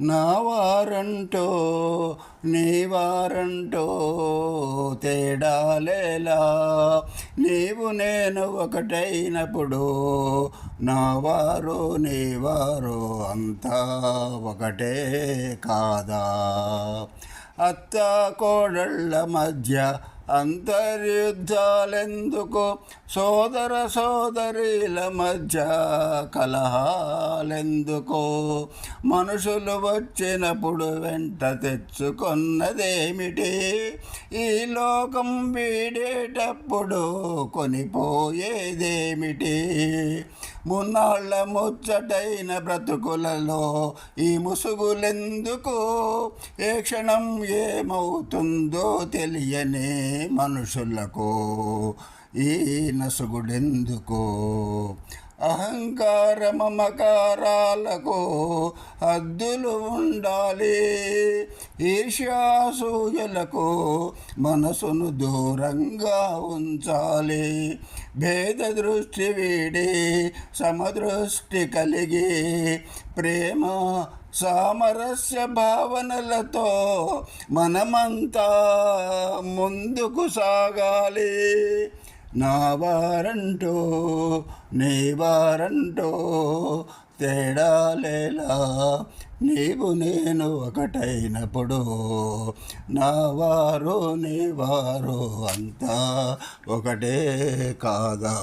నా వారంటో నీ వారంటో తేడాలేలా నీవు నేను ఒకటైనప్పుడు నా వారు నీ వారు అంతా ఒకటే కాదా. అత్త కోడళ్ళ మధ్య అంతర్యుద్ధాలెందుకు? సోదర సోదరీల మధ్య కలహాలెందుకు? మనుషులు వచ్చినప్పుడు వెంట తెచ్చుకున్నదేమిటి? ఈ లోకం వీడేటప్పుడు కొనిపోయేదేమిటి? మున్నాళ్ళ ముచ్చటైన బ్రతుకులలో ఈ ముసుగులెందుకు? ఏ క్షణం ఏమవుతుందో తెలియని మనుషులకు. ఈ నసుగుడెందుకు అహంకార మమకారాలకు హద్దులు ఉండాలి. ఈర్ష్యాసూయలకు మనసును దూరంగా ఉంచాలి. భేద దృష్టి వీడి సమదృష్టి కలిగి ప్రేమ సామరస్య భావనలతో మనమంతా ముందుకు సాగాలి. నా వారంటూ నీ వారంటూ తేడాలేలా. నీవు నేను ఒకటైనప్పుడు నా వారు నీ వారు అంతా ఒకటే కాదా?